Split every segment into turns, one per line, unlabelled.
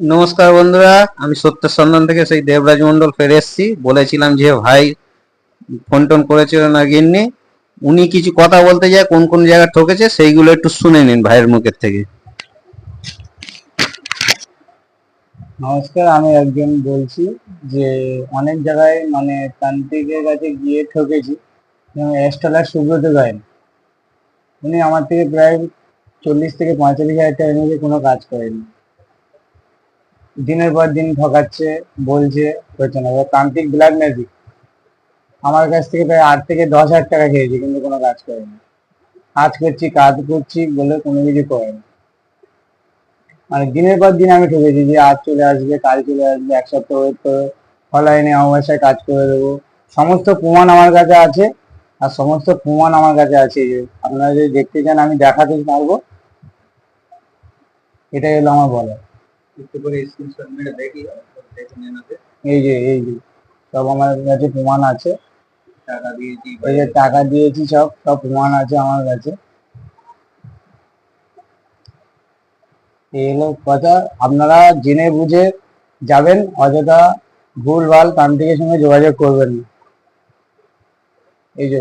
নমস্কার বন্ধুরা, আমি সত্য সন্ধান থেকে সেই দেবরাজ মন্ডল ফিরে এসেছি। বলেছিলাম যে ভাই ফোন টোন করেছিল না গিন্নি। উনি কিছু কথা বলতে যায়, কোন কোন জায়গা ঠকেছে, সেইগুলো একটু শুনে নিন ভাইয়ের মুখের থেকে।
নমস্কার, আমি একজন বলছি যে অনেক জায়গায় মানে তান্ত্রিকের কাছে গিয়ে ঠকেছি, যেমন এস্টলার সুব্রত গায়েন। উনি আমার থেকে প্রায় চল্লিশ থেকে পঁয়তাল্লিশ হাজার টাকা নিয়ে কোনো কাজ করেনি দিনের পর দিন ঠকাচ্ছে, বলছে হচ্ছে না। তান্ত্রিক ব্ল্যাক ম্যাজিক আমার কাছ থেকে প্রায় আট থেকে দশ হাজার টাকা খেয়েছি, কিন্তু কোনো কাজ করেনি। কাজ করছি কাজ করছি বলে কোনো কিছু করেনি। মানে দিনের পর দিন আমি ঠকেছি যে, আজ চলে আসবে, কাল চলে আসবে, এক সপ্তাহ ওয়েট করে অনলাইনে আমার বাসায় কাজ করে দেবো। সমস্ত প্রমাণ আমার কাছে আছে, আর সমস্ত প্রমাণ আমার কাছে আছে যে, আপনারা যদি দেখতে চান, আমি দেখাতে পারব। এটাই হলো আমার বলা
একটু করে স্ক্রিনশট মেরে দেখি দেখে নিন
এই যে এই যে সব আমার কাছে প্রমাণ আছে।
টাকা দিয়েছি
এই যে টাকা দিয়েছি সব সব প্রমাণ আছে আমার কাছে। এই হলো কথা। আপনারা জেনে বুঝে যাবেন অযথা ভুল ভালো তান্ত্রিকের সঙ্গে যোগাযোগ করবেন না। এই যে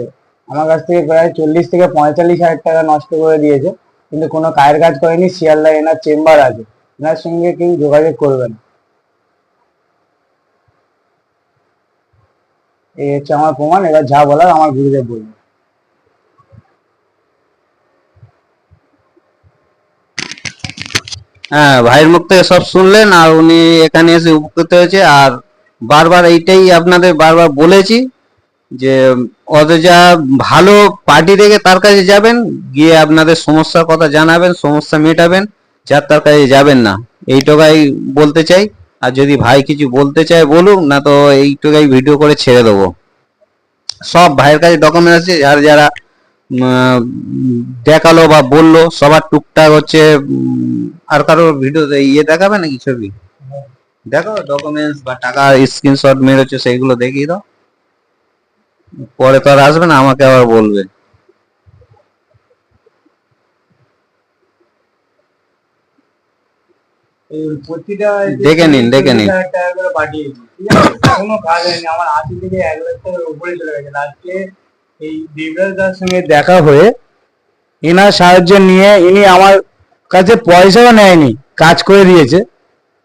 আমার কাছ থেকে প্রায় চল্লিশ থেকে পঁয়তাল্লিশ হাজার টাকা নষ্ট করে দিয়েছে কিন্তু কোনো কায়ের কাজ করেনি শিয়ালদা এনার চেম্বার আছে। এনার সঙ্গে কেউ যোগাযোগ করবেন। এই হচ্ছে আমার প্রমাণ, এবার যা বলার আমার গুরুদেব বলবে
হ্যাঁ ভাইয়ের মুখ থেকে সব শুনলেন আর উনি এখানে এসে উপকৃত হয়েছে। আর বারবার এইটাই আপনাদের বারবার বলেছি যে অথচা ভালো পার্টি দেখে তার কাছে যাবেন, গিয়ে আপনাদের সমস্যার কথা জানাবেন, সমস্যা মেটাবেন। যার তার কাছে যাবেন না এইটুকাই বলতে চাই। আর যদি ভাই কিছু বলতে চায় বলুক, না তো এইটুকাই ভিডিও করে ছেড়ে দেবো। সব ভাইয়ের কাছে ডকুমেন্ট আছে, যার যারা দেখাল বা বলল, সবার টুকটাক হচ্ছে আর কারোর ভিডিও ইয়ে দেখাবে নাকি ছবি? দেখো ডকুমেন্টস বা টাকা স্ক্রিনশট মেরেছো সেইগুলো দেখিয়ে দাও। পরে তো আর আসবে না, আমাকে আবার বলবে।
প্রতিটা
দেখে নিন, দেখে নিন।
চল্লিশ হাজার টাকা করে পাঠিয়েছি ঠিক আছে? কোনো কাজ হয়নি আমার আশি থেকে এক লাখ উপরে চলে গেছে। আজকে এই দেবরাজ দার সঙ্গে দেখা হয়ে এনার সাহায্য নিয়ে ইনি আমার কাছে পয়সাও নেয়নি কাজ করে দিয়েছে।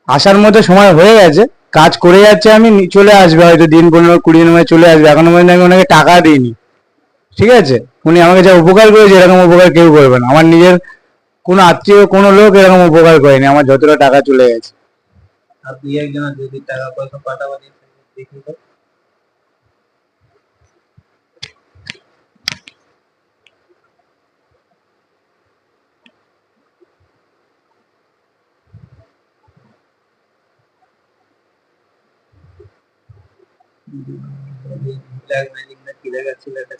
আসার মধ্যে সময় হয়ে গেছে কাজ করে যাচ্ছে আমি চলে আসবে হয়তো দিন পনেরো কুড়ি মধ্যে চলে আসবে। এখনও পর্যন্ত আমি ওনাকে টাকা দিইনি ঠিক আছে? উনি আমাকে যা উপকার করেছে এরকম উপকার কেউ করবে না। আমার নিজের কোনো আত্মীয় কোনো লোক এরকম উপকার করেনি। আমার যতটা টাকা চলে গেছে।
আর দুই যদি টাকা পয়সা দেখি তো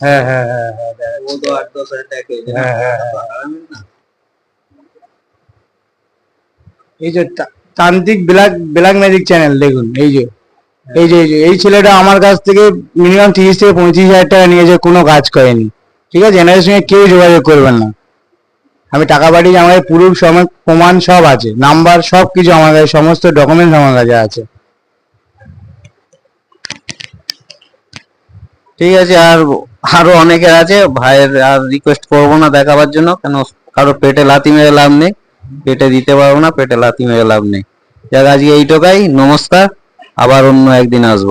হ্যাঁ হ্যাঁ হ্যাঁ হ্যাঁ
ও তো আট দশ হাজার টাকা খেয়েছে
হ্যাঁ, হ্যাঁ,
তো হারামের না
এই যে তান্ত্রিক ব্ল্যাক ব্ল্যাক ম্যাজিক চ্যানেল দেখুন, এই যে। এই যে, এই ছেলেটা আমার কাছ থেকে মিনিমাম তিরিশ থেকে পঁয়ত্রিশ হাজার টাকা নিয়েছে, কোনো কাজ করেনি। ঠিক আছে? এনাদের সঙ্গে কেউ যোগাযোগ করবেন না। আমি টাকা পাঠিয়ে আমার পুরো সময় প্রমাণ সব আছে। নাম্বার সব কিছু আমার কাছে, সমস্ত ডকুমেন্টস আমার কাছে আছে।
ঠিক আছে, আর আরও অনেকের আছে, ভাইয়ের আর রিকোয়েস্ট করব না দেখাবার জন্য, কেন কারও পেটে লাথি মেরে লাভ নেই। পেটে দিতে পারব না, পেটে লাথি মেরে লাভ নেই। যাক, আজকে এইটুকাই, নমস্কার, আবার অন্য একদিন আসব।